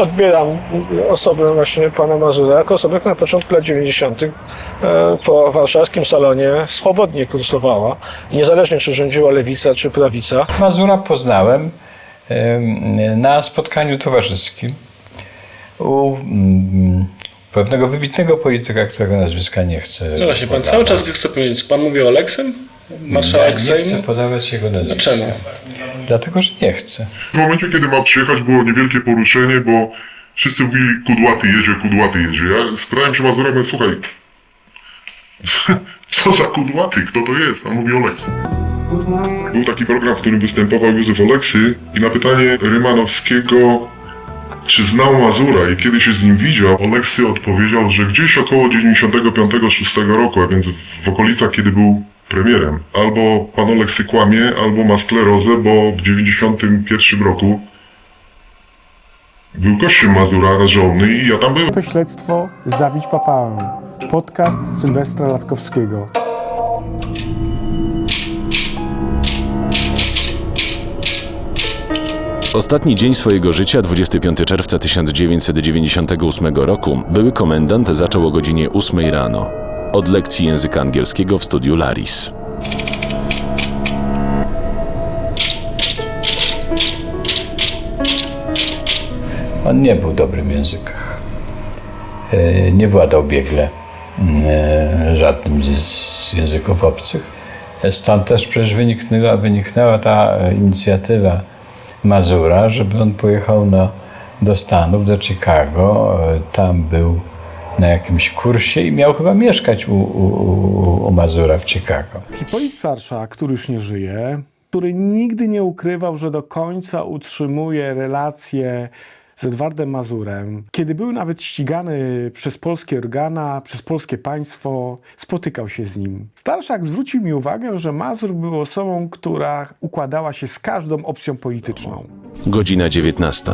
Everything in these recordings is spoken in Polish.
odbieram osobę właśnie pana Mazura jako osobę, która na początku lat 90. e, po warszawskim salonie swobodnie kursowała, niezależnie czy rządziła lewica czy prawica. Mazura poznałem em, na spotkaniu towarzyskim u mm, pewnego wybitnego polityka, którego nazwiska nie chcę. No właśnie, pan podawać. cały czas chce powiedzieć, pan mówi o Oleksym? Ja Marszałek nie chcę Sejmu? podawać jego nazwiska. Czemu? Dlatego, że nie chcę. W momencie, kiedy ma przyjechać, było niewielkie poruszenie, bo wszyscy mówili, kudłaty jedzie, kudłaty jedzie. Ja spytałem się Mazura, mówię, słuchaj, co za kudłaty, kto to jest? On mówi Oleks. Był taki program, w którym występował Józef Oleksy i na pytanie Rymanowskiego, czy znał Mazura i kiedy się z nim widział, Oleksy odpowiedział, że gdzieś około 95-6 roku, a więc w okolicach, kiedy był premierem. Albo pan Oleksy kłamie, albo ma sklerozę, bo w 91 roku był gościem Mazura rażony i ja tam byłem. To śledztwo Zabić papałę. Podcast Sylwestra Latkowskiego. Ostatni dzień swojego życia, 25 czerwca 1998 roku, były komendant zaczął o godzinie 8 rano. Od lekcji języka angielskiego w studiu Laris. On nie był dobrym w językach. E, Nie władał biegle e, żadnym z- języków obcych. Stąd też przecież wyniknęła, wyniknęła ta inicjatywa Mazura, żeby on pojechał na, do Stanów, do Chicago. E, Tam był na jakimś kursie i miał chyba mieszkać u, u, u, Mazura w Chicago. Hipolit Starsza, który już nie żyje, który nigdy nie ukrywał, że do końca utrzymuje relacje z Edwardem Mazurem. Kiedy był nawet ścigany przez polskie organa, przez polskie państwo, spotykał się z nim. Starszak zwrócił mi uwagę, że Mazur był osobą, która układała się z każdą opcją polityczną. Godzina 19.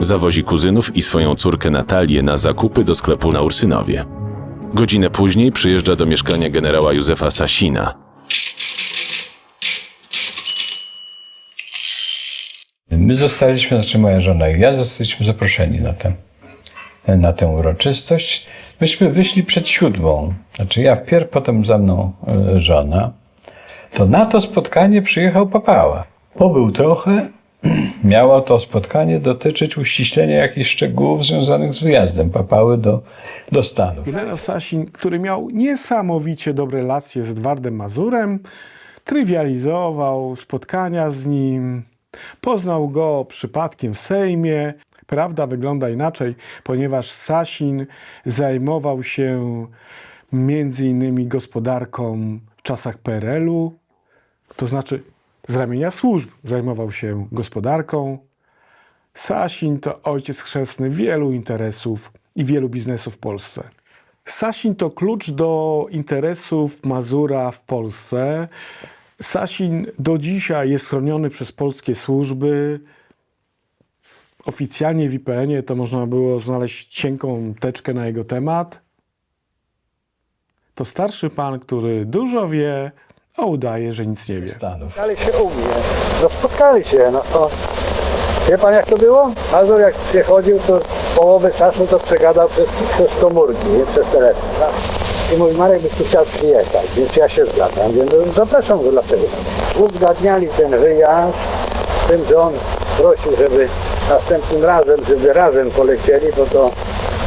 Zawozi kuzynów i swoją córkę Natalię na zakupy do sklepu na Ursynowie. Godzinę później przyjeżdża do mieszkania generała Józefa Sasina. My zostaliśmy, znaczy moja żona i ja zostaliśmy zaproszeni na tę, na tę uroczystość. Myśmy wyszli przed siódmą, znaczy ja wpierw, potem za mną e, żona. To na to spotkanie przyjechał papała. Pobył trochę. Miało to spotkanie dotyczyć uściślenia jakichś szczegółów związanych z wyjazdem papały do, do Stanów. Generał Sasin, który miał niesamowicie dobre relacje z Edwardem Mazurem, trywializował spotkania z nim, poznał go przypadkiem w Sejmie. Prawda wygląda inaczej, ponieważ Sasin zajmował się między innymi gospodarką w czasach PRL-u, to znaczy z ramienia służb zajmował się gospodarką. Sasin to ojciec chrzestny wielu interesów i wielu biznesów w Polsce. Sasin to klucz do interesów Mazura w Polsce. Sasin do dzisiaj jest chroniony przez polskie służby. Oficjalnie w IPN-ie to można było znaleźć cienką teczkę na jego temat. To starszy pan, który dużo wie, a udaje, że nic nie wie. Stanów. Spotkali się u mnie. No spotkali się, no to... Wie pan jak to było? Mazur jak przychodził, to połowę czasu to przegadał przez, przez komórki, nie przez telefon. tak? I mówi, Marek byś tu chciał przyjechać, więc ja się zgadzam. Więc zapraszam go dlaczego. Uzgadniali ten wyjazd, z tym, że on prosił, żeby następnym razem, żeby razem polecieli, bo to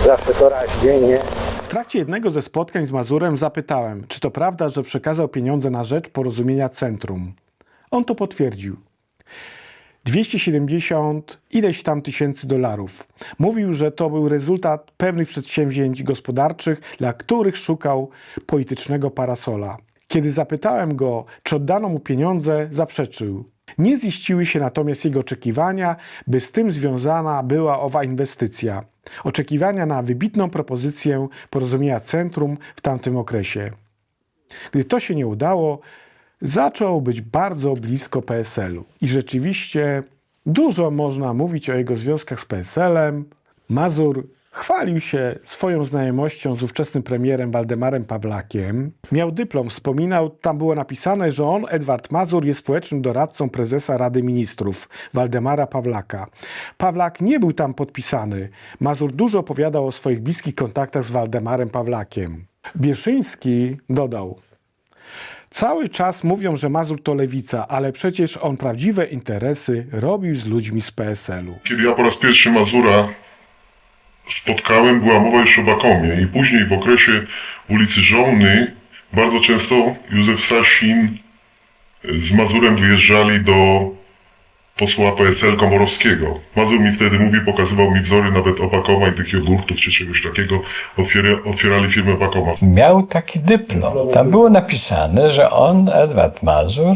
zawsze to raźnie, nie? W trakcie jednego ze spotkań z Mazurem zapytałem, czy to prawda, że przekazał pieniądze na rzecz porozumienia centrum. On to potwierdził. 270 ileś tam tysięcy dolarów. Mówił, że to był rezultat pewnych przedsięwzięć gospodarczych, dla których szukał politycznego parasola. Kiedy zapytałem go, czy oddano mu pieniądze, zaprzeczył. Nie ziściły się natomiast jego oczekiwania, by z tym związana była owa inwestycja. Oczekiwania na wybitną propozycję porozumienia centrum w tamtym okresie. Gdy to się nie udało, zaczął być bardzo blisko PSL-u. I rzeczywiście dużo można mówić o jego związkach z PSL-em. Mazur Chwalił się swoją znajomością z ówczesnym premierem Waldemarem Pawlakiem. Miał dyplom, wspominał, tam było napisane, że on, Edward Mazur, jest społecznym doradcą prezesa Rady Ministrów Waldemara Pawlaka. Pawlak nie był tam podpisany. Mazur dużo opowiadał o swoich bliskich kontaktach z Waldemarem Pawlakiem. Bieszyński dodał: Cały czas mówią, że Mazur to lewica, ale przecież on prawdziwe interesy robił z ludźmi z PSL-u. Kiedy ja po raz pierwszy Mazura spotkałem, była mowa już o Bakomie i później w okresie ulicy Żołny bardzo często Józef Sasin z Mazurem wyjeżdżali do posła PSL Komorowskiego. Mazur mi wtedy mówi, pokazywał mi wzory nawet opakoma i tych jogurtów czy czegoś takiego. Otwiera, otwierali firmę Pakoma. Miał taki dyplom. Tam było napisane, że on, Edward Mazur,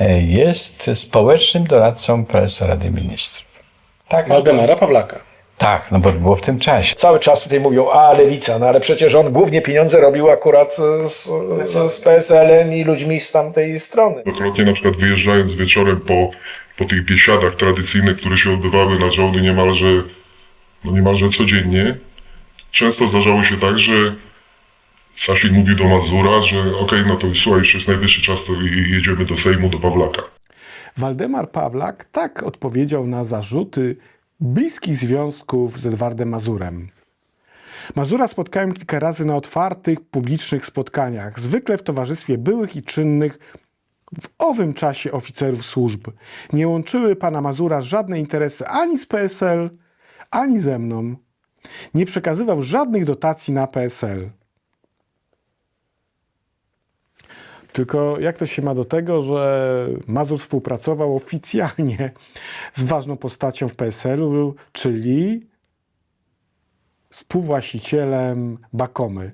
e, jest społecznym doradcą prezesa Rady Ministrów. Tak, Waldemara Pawlaka. Tak, no bo było w tym czasie. Cały czas tutaj mówią, a lewica, no ale przecież on głównie pieniądze robił akurat e, z, z, z PSL-em i ludźmi z tamtej strony. Wielokrotnie na przykład wyjeżdżając wieczorem po, po tych biesiadach tradycyjnych, które się odbywały na żołny niemalże, no niemalże codziennie, często zdarzało się tak, że Sasin mówił do Mazura, że okej, no to słuchaj, już jest najwyższy czas, to i- jedziemy do Sejmu, do Pawlaka. Waldemar Pawlak tak odpowiedział na zarzuty bliskich związków z Edwardem Mazurem. Mazura spotkałem kilka razy na otwartych, publicznych spotkaniach, zwykle w towarzystwie byłych i czynnych w owym czasie oficerów służb. Nie łączyły pana Mazura żadne interesy ani z PSL, ani ze mną. Nie przekazywał żadnych dotacji na PSL. Tylko jak to się ma do tego, że Mazur współpracował oficjalnie z ważną postacią w PSL-u, czyli współwłaścicielem Bakomy.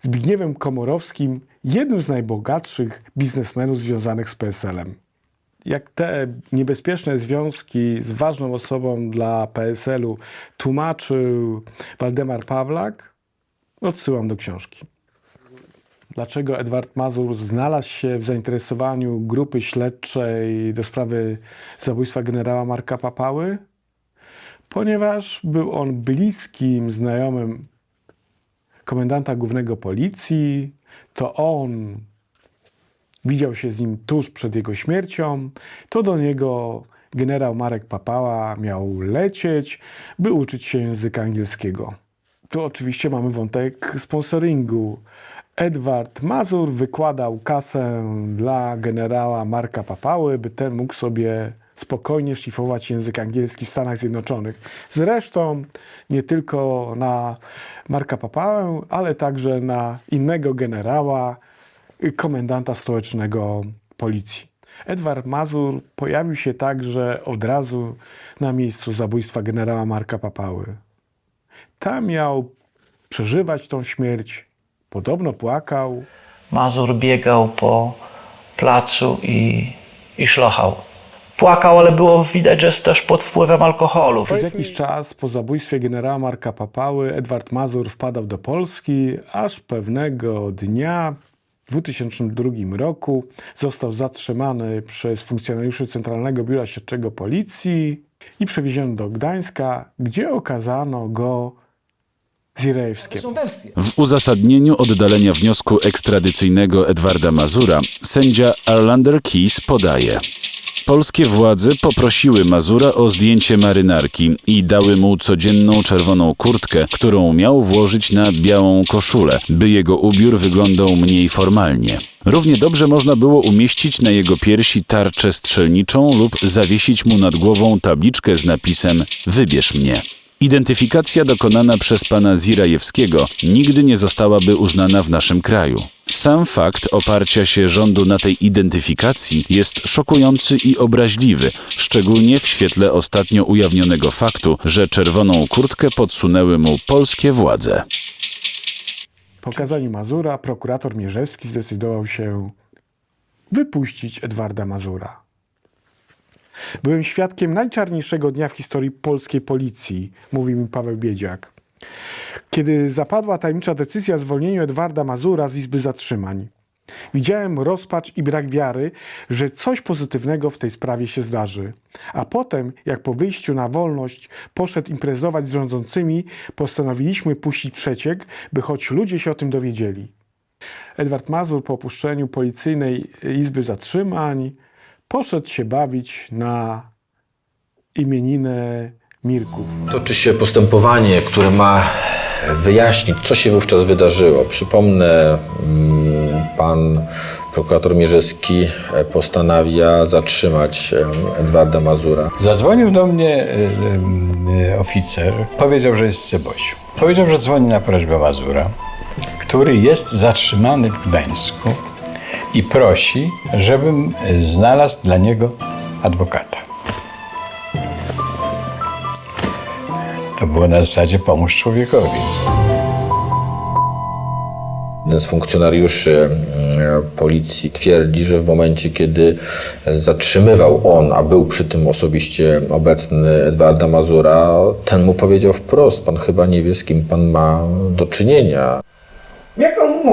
Zbigniewem Komorowskim, jednym z najbogatszych biznesmenów związanych z PSL-em. Jak te niebezpieczne związki z ważną osobą dla PSL-u tłumaczył Waldemar Pawlak, odsyłam do książki. Dlaczego Edward Mazur znalazł się w zainteresowaniu grupy śledczej do sprawy zabójstwa generała Marka Papały? Ponieważ był on bliskim znajomym komendanta głównego policji, to on widział się z nim tuż przed jego śmiercią, to do niego generał Marek Papała miał lecieć, by uczyć się języka angielskiego. Tu oczywiście mamy wątek sponsoringu. Edward Mazur wykładał kasę dla generała Marka Papały, by ten mógł sobie spokojnie szlifować język angielski w Stanach Zjednoczonych. Zresztą nie tylko na Marka Papałę, ale także na innego generała, y, komendanta stołecznego policji. Edward Mazur pojawił się także od razu na miejscu zabójstwa generała Marka Papały. Tam miał przeżywać tą śmierć. Podobno płakał. Mazur biegał po placu i, i szlochał. Płakał, ale było widać, że jest też pod wpływem alkoholu. Przez jakiś czas po zabójstwie generała Marka Papały Edward Mazur wpadał do Polski, aż pewnego dnia w 2002 roku został zatrzymany przez funkcjonariuszy Centralnego Biura Śledczego Policji i przewieziony do Gdańska, gdzie okazano go W uzasadnieniu oddalenia wniosku ekstradycyjnego Edwarda Mazura sędzia Arlander Keys podaje. Polskie władze poprosiły Mazura o zdjęcie marynarki i dały mu codzienną czerwoną kurtkę, którą miał włożyć na białą koszulę, by jego ubiór wyglądał mniej formalnie. Równie dobrze można było umieścić na jego piersi tarczę strzelniczą lub zawiesić mu nad głową tabliczkę z napisem Wybierz mnie. Identyfikacja dokonana przez pana Zirajewskiego nigdy nie zostałaby uznana w naszym kraju. Sam fakt oparcia się rządu na tej identyfikacji jest szokujący i obraźliwy, szczególnie w świetle ostatnio ujawnionego faktu, że czerwoną kurtkę podsunęły mu polskie władze. Po okazaniu Mazura prokurator Mierzewski zdecydował się wypuścić Edwarda Mazura. Byłem świadkiem najczarniejszego dnia w historii polskiej policji, mówi mi Paweł Biedziak. Kiedy zapadła tajemnicza decyzja o zwolnieniu Edwarda Mazura z Izby Zatrzymań. Widziałem rozpacz i brak wiary, że coś pozytywnego w tej sprawie się zdarzy. A potem, jak po wyjściu na wolność poszedł imprezować z rządzącymi, postanowiliśmy puścić przeciek, by choć ludzie się o tym dowiedzieli. Edward Mazur po opuszczeniu policyjnej izby zatrzymań poszedł się bawić na imieninę Mirków. Toczy się postępowanie, które ma wyjaśnić, co się wówczas wydarzyło. Przypomnę, mm, pan prokurator Mierzewski postanawia zatrzymać Edwarda Mazura. Zadzwonił do mnie oficer, powiedział, że jest z Cebosiu. Powiedział, że dzwoni na prośbę Mazura, który jest zatrzymany w Gdańsku i prosi, żebym e, znalazł dla niego adwokata. To było na zasadzie pomóż człowiekowi. Jeden z funkcjonariuszy mm, policji twierdzi, że w momencie, kiedy zatrzymywał on, a był przy tym osobiście obecny Edwarda Mazura, ten mu powiedział wprost, pan chyba nie wie, z kim pan ma do czynienia.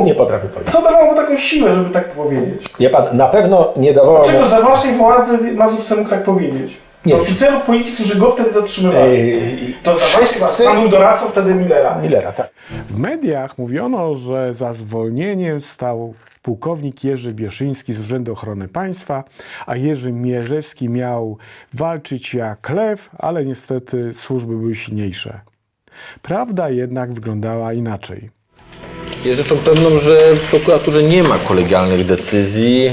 Nie potrafi powiedzieć? Co dawało mu taką siłę, żeby tak powiedzieć? Wie pan, na pewno nie dawało Dlaczego mu... za waszej władzy Mazur mógł tak powiedzieć? Nie Do oficerów policji, którzy go wtedy zatrzymywali. Ej, to za waszej wszyscy- władzy. Pan był doradcą wtedy Millera. Millera, tak. W mediach mówiono, że za zwolnieniem stał pułkownik Jerzy Bieszyński z Urzędu Ochrony Państwa, a Jerzy Mierzewski miał walczyć jak lew, ale niestety służby były silniejsze. Prawda jednak wyglądała inaczej. Jest rzeczą pewną, że w prokuraturze nie ma kolegialnych decyzji.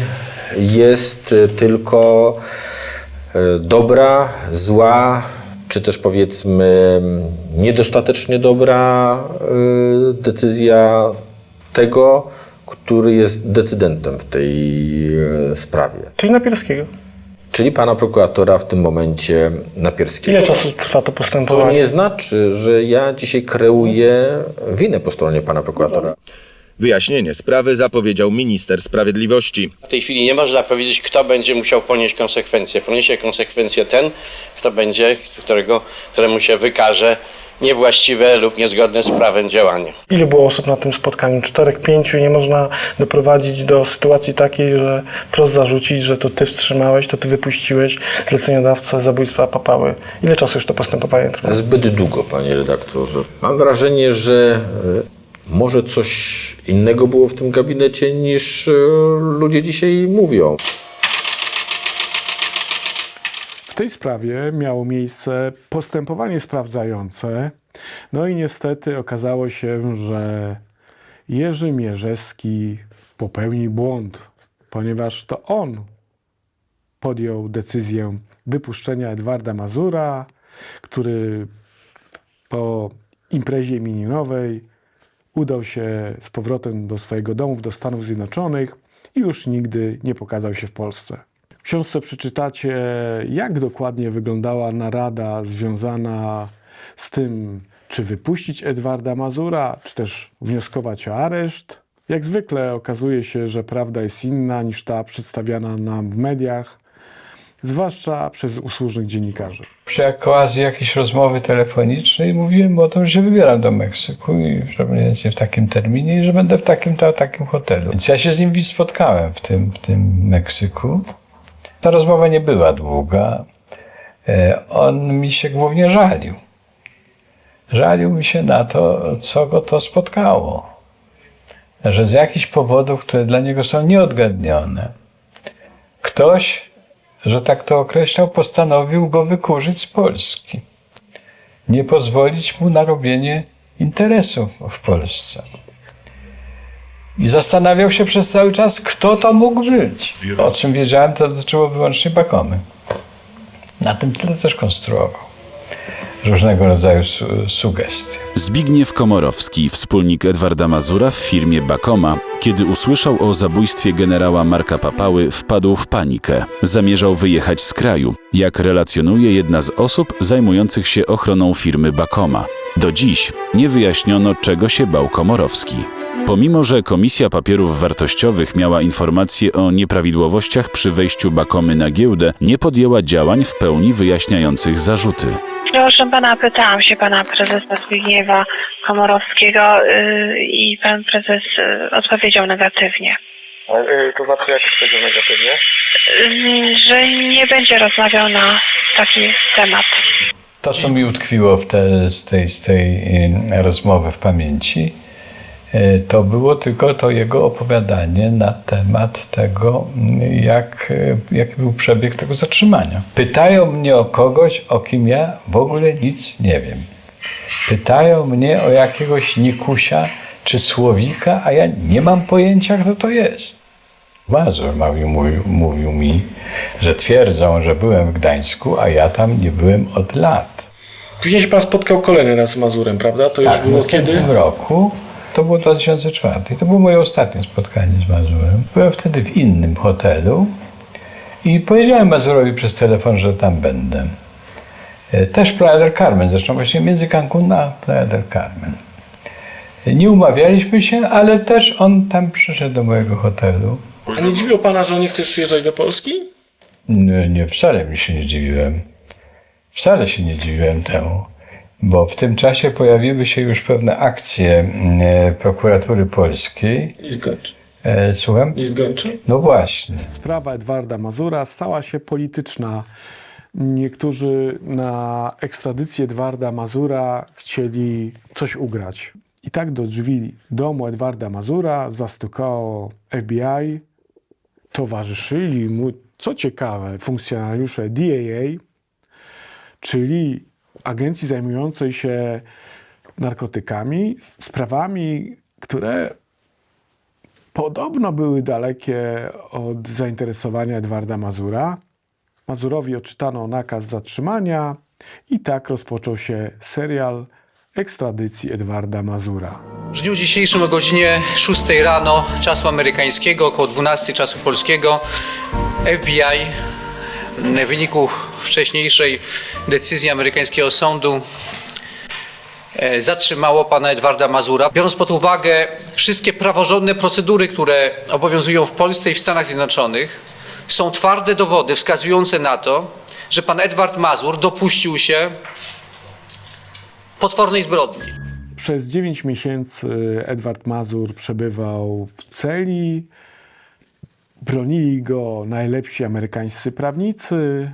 Jest y, tylko y, dobra, zła, czy też powiedzmy niedostatecznie dobra y, decyzja tego, który jest decydentem w tej sprawie. Czyli Napierskiego. Czyli pana prokuratora w tym momencie Napierskiego. Ile czasu trwa to To postępowanie? nie znaczy, że ja dzisiaj kreuję winę po stronie pana prokuratora. Wyjaśnienie sprawy zapowiedział minister sprawiedliwości. W tej chwili nie można powiedzieć, kto będzie musiał ponieść konsekwencje. Poniesie konsekwencje ten, kto będzie, którego, któremu się wykaże niewłaściwe lub niezgodne z prawem działanie. Ile było osób na tym spotkaniu? Czterech, pięciu? Nie można doprowadzić do sytuacji takiej, że wprost zarzucić, że to ty wstrzymałeś, to ty wypuściłeś zleceniodawcę zabójstwa papały. Ile czasu już to postępowanie trwa? Zbyt długo, panie redaktorze. Mam wrażenie, że e, może coś innego było w tym gabinecie niż e, ludzie dzisiaj mówią. Tej sprawie miało miejsce postępowanie sprawdzające, no i niestety okazało się, że Jerzy Mierzewski popełnił błąd, ponieważ to on podjął decyzję wypuszczenia Edwarda Mazura, który po imprezie imieninowej udał się z powrotem do swojego domu do Stanów Zjednoczonych i już nigdy nie pokazał się w Polsce. W książce przeczytacie, jak dokładnie wyglądała narada związana z tym, czy wypuścić Edwarda Mazura, czy też wnioskować o areszt. Jak zwykle okazuje się, że prawda jest inna niż ta przedstawiana nam w mediach, zwłaszcza przez usłużnych dziennikarzy. Przy okazji jakiejś rozmowy telefonicznej mówiłem o tym, że wybieram do Meksyku i że więcej w takim terminie i że będę w takim, ta, takim hotelu. Więc ja się z nim spotkałem w tym, w tym Meksyku. Ta rozmowa nie była długa. E, On mi się głównie żalił. Żalił mi się na to, co go to spotkało. Że z jakichś powodów, które dla niego są nieodgadnione, ktoś że tak to określał, postanowił go wykurzyć z Polski. Nie pozwolić mu na robienie interesów w Polsce. I zastanawiał się przez cały czas, kto to mógł być. O czym wiedziałem, to dotyczyło wyłącznie Bakomy. Na tym tle też konstruował różnego rodzaju su- sugestie. Zbigniew Komorowski, wspólnik Edwarda Mazura w firmie Bakoma, kiedy usłyszał o zabójstwie generała Marka Papały, wpadł w panikę. Zamierzał wyjechać z kraju, jak relacjonuje jedna z osób zajmujących się ochroną firmy Bakoma. Do dziś nie wyjaśniono, czego się bał Komorowski. Pomimo, że Komisja Papierów Wartościowych miała informacje o nieprawidłowościach przy wejściu Bakomy na giełdę, nie podjęła działań w pełni wyjaśniających zarzuty. Proszę pana, pytałam się pana prezesa Zbigniewa Komorowskiego yy, i pan prezes yy, odpowiedział negatywnie. To znaczy jak tego negatywnie? Mm, Że nie będzie rozmawiał na taki temat. To, co mi utkwiło w te, z tej, z tej y, rozmowy w pamięci, y, to było tylko to jego opowiadanie na temat tego, jak, y, jaki był przebieg tego zatrzymania. Pytają mnie o kogoś, o kim ja w ogóle nic nie wiem. Pytają mnie o jakiegoś Nikusia czy Słowika, a ja nie mam pojęcia, kto to jest. Mazur mówił, mówił, mówił mi, że twierdzą, że byłem w Gdańsku, a ja tam nie byłem od lat. Później się pan spotkał kolejny raz z Mazurem, prawda? To już tak, w było kiedy? następnym roku, to było 2004, to było moje ostatnie spotkanie z Mazurem. Byłem wtedy w innym hotelu i powiedziałem Mazurowi przez telefon, że tam będę. E, Też Playa del Carmen, zresztą właśnie między Cancun a Playa del Carmen. E, Nie umawialiśmy się, ale też on tam przyszedł do mojego hotelu. A nie dziwiło pana, że nie chcesz przyjeżdżać do Polski? Nie, nie, wcale mi się nie dziwiłem. Wcale się nie dziwiłem temu, bo w tym czasie pojawiły się już pewne akcje e, prokuratury polskiej. List gończy. E, słucham? List gończy? No właśnie. Sprawa Edwarda Mazura stała się polityczna. Niektórzy na ekstradycję Edwarda Mazura chcieli coś ugrać. I tak do drzwi domu Edwarda Mazura zastukało FBI. Towarzyszyli mu, co ciekawe, funkcjonariusze DAA, czyli agencji zajmującej się narkotykami, sprawami, które podobno były dalekie od zainteresowania Edwarda Mazura. Mazurowi odczytano nakaz zatrzymania i tak rozpoczął się serial ekstradycji Edwarda Mazura. W dniu dzisiejszym o godzinie 6 rano czasu amerykańskiego, około 12 czasu polskiego, FBI w wyniku wcześniejszej decyzji amerykańskiego sądu e, zatrzymało pana Edwarda Mazura. Biorąc pod uwagę wszystkie praworządne procedury, które obowiązują w Polsce i w Stanach Zjednoczonych, są twarde dowody wskazujące na to, że pan Edward Mazur dopuścił się potwornej zbrodni. Przez 9 miesięcy Edward Mazur przebywał w celi. Bronili go najlepsi amerykańscy prawnicy.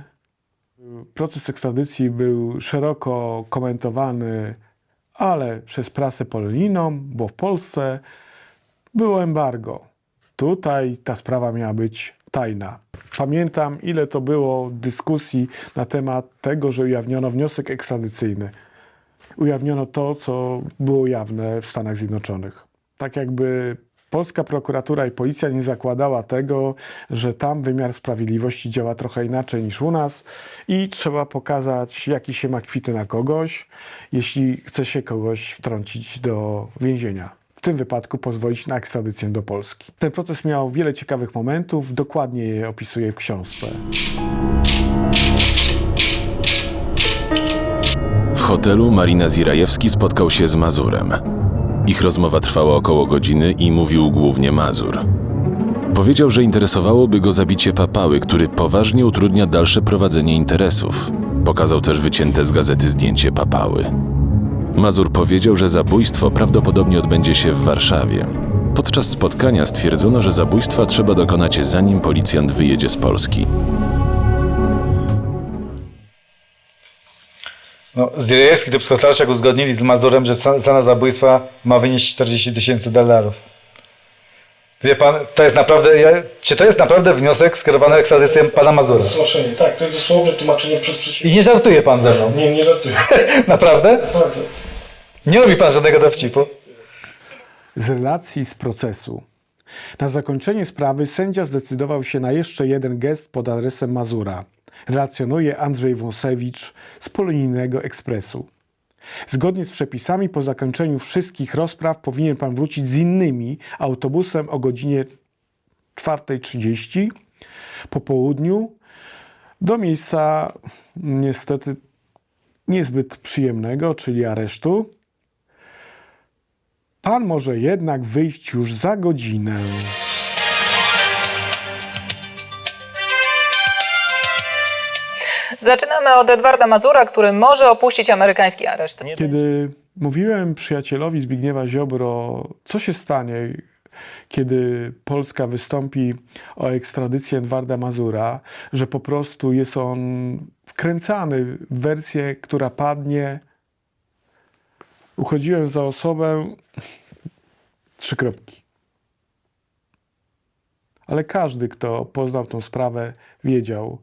Proces ekstradycji był szeroko komentowany, ale przez prasę polonijną, bo w Polsce było embargo. Tutaj ta sprawa miała być tajna. Pamiętam, ile to było dyskusji na temat tego, że ujawniono wniosek ekstradycyjny ujawniono to, co było jawne w Stanach Zjednoczonych. Tak jakby polska prokuratura i policja nie zakładała tego, że tam wymiar sprawiedliwości działa trochę inaczej niż u nas i trzeba pokazać, jaki się ma kwity na kogoś, jeśli chce się kogoś wtrącić do więzienia. W tym wypadku pozwolić na ekstradycję do Polski. Ten proces miał wiele ciekawych momentów, dokładnie je opisuję w książce. W hotelu Marina Zirajewski spotkał się z Mazurem. Ich rozmowa trwała około godziny i mówił głównie Mazur. Powiedział, że interesowałoby go zabicie papały, który poważnie utrudnia dalsze prowadzenie interesów. Pokazał też wycięte z gazety zdjęcie papały. Mazur powiedział, że zabójstwo prawdopodobnie odbędzie się w Warszawie. Podczas spotkania stwierdzono, że zabójstwa trzeba dokonać zanim policjant wyjedzie z Polski. No, to psychotarczak uzgodnili z Mazurem, że cena zabójstwa ma wynieść 40 tysięcy dolarów. Wie pan, to jest naprawdę, ja, czy to jest naprawdę wniosek skierowany o ekstradycję pana Mazura? Zgłoszenie, tak, to jest dosłowne tłumaczenie przez I przysięgę. nie żartuje pan ze mną? Nie, nie żartuję. Naprawdę? Naprawdę. Nie robi pan żadnego dowcipu? z relacji z procesu. Na zakończenie sprawy sędzia zdecydował się na jeszcze jeden gest pod adresem Mazura. Relacjonuje Andrzej Wąsewicz z Polonijnego Ekspresu. Zgodnie z przepisami, po zakończeniu wszystkich rozpraw powinien pan wrócić z innymi autobusem o godzinie 4.30 po południu do miejsca niestety niezbyt przyjemnego, czyli aresztu. Pan może jednak wyjść już za godzinę. Zaczynamy od Edwarda Mazura, który może opuścić amerykański areszt. Kiedy mówiłem przyjacielowi Zbigniewa Ziobro, co się stanie, kiedy Polska wystąpi o ekstradycję Edwarda Mazura, że po prostu jest on wkręcany w wersję, która padnie. Uchodziłem za osobę. Trzy kropki. Ale każdy, kto poznał tą sprawę, wiedział,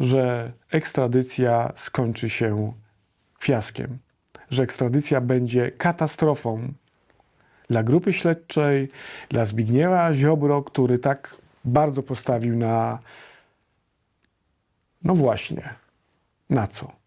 że ekstradycja skończy się fiaskiem, że ekstradycja będzie katastrofą dla grupy śledczej, dla Zbigniewa Ziobro, który tak bardzo postawił na. No właśnie, na co?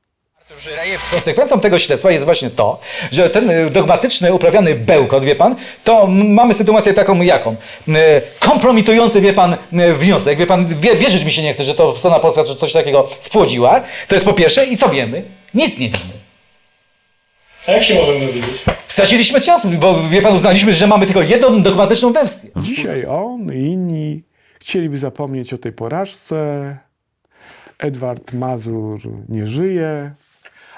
Konsekwencją tego śledztwa jest właśnie to, że ten y, dogmatyczny, uprawiany bełkot, wie pan, to mamy sytuację taką jaką? Y, Kompromitujący, wie pan, y, wniosek, wie pan, wie, wierzyć mi się nie chce, że to strona polska czy coś takiego spłodziła. To jest po pierwsze i co wiemy? Nic nie wiemy. A jak się możemy dowiedzieć? Straciliśmy czas, bo wie pan, uznaliśmy, że mamy tylko jedną dogmatyczną wersję. Dzisiaj on i inni chcieliby zapomnieć o tej porażce. Edward Mazur nie żyje.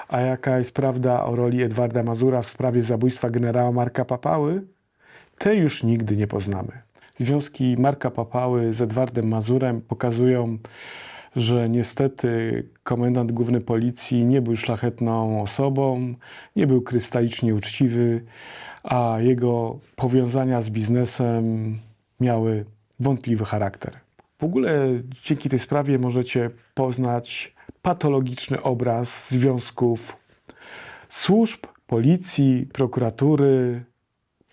A jaka jest prawda o roli Edwarda Mazura w sprawie zabójstwa generała Marka Papały? Tej już nigdy nie poznamy. Związki Marka Papały z Edwardem Mazurem pokazują, że niestety komendant główny policji nie był szlachetną osobą, nie był krystalicznie uczciwy, a jego powiązania z biznesem miały wątpliwy charakter. W ogóle dzięki tej sprawie możecie poznać patologiczny obraz związków służb, policji, prokuratury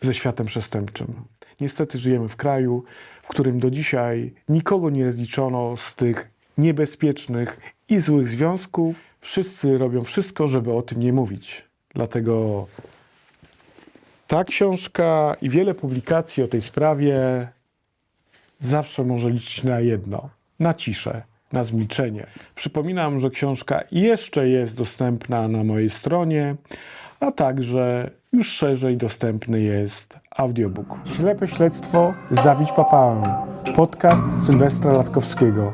ze światem przestępczym. Niestety żyjemy w kraju, w którym do dzisiaj nikogo nie rozliczono z tych niebezpiecznych i złych związków. Wszyscy robią wszystko, żeby o tym nie mówić. Dlatego ta książka i wiele publikacji o tej sprawie zawsze może liczyć na jedno: na ciszę, na zmilczenie. Przypominam, że książka jeszcze jest dostępna na mojej stronie, a także już szerzej dostępny jest audiobook. Ślepe śledztwo Zabić papałę. Podcast Sylwestra Latkowskiego.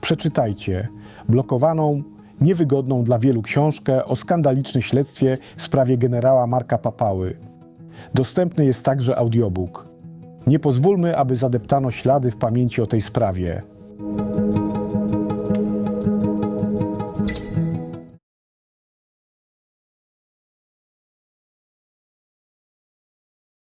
Przeczytajcie blokowaną, niewygodną dla wielu książkę o skandalicznym śledztwie w sprawie generała Marka Papały. Dostępny jest także audiobook. Nie pozwólmy, aby zadeptano ślady w pamięci o tej sprawie.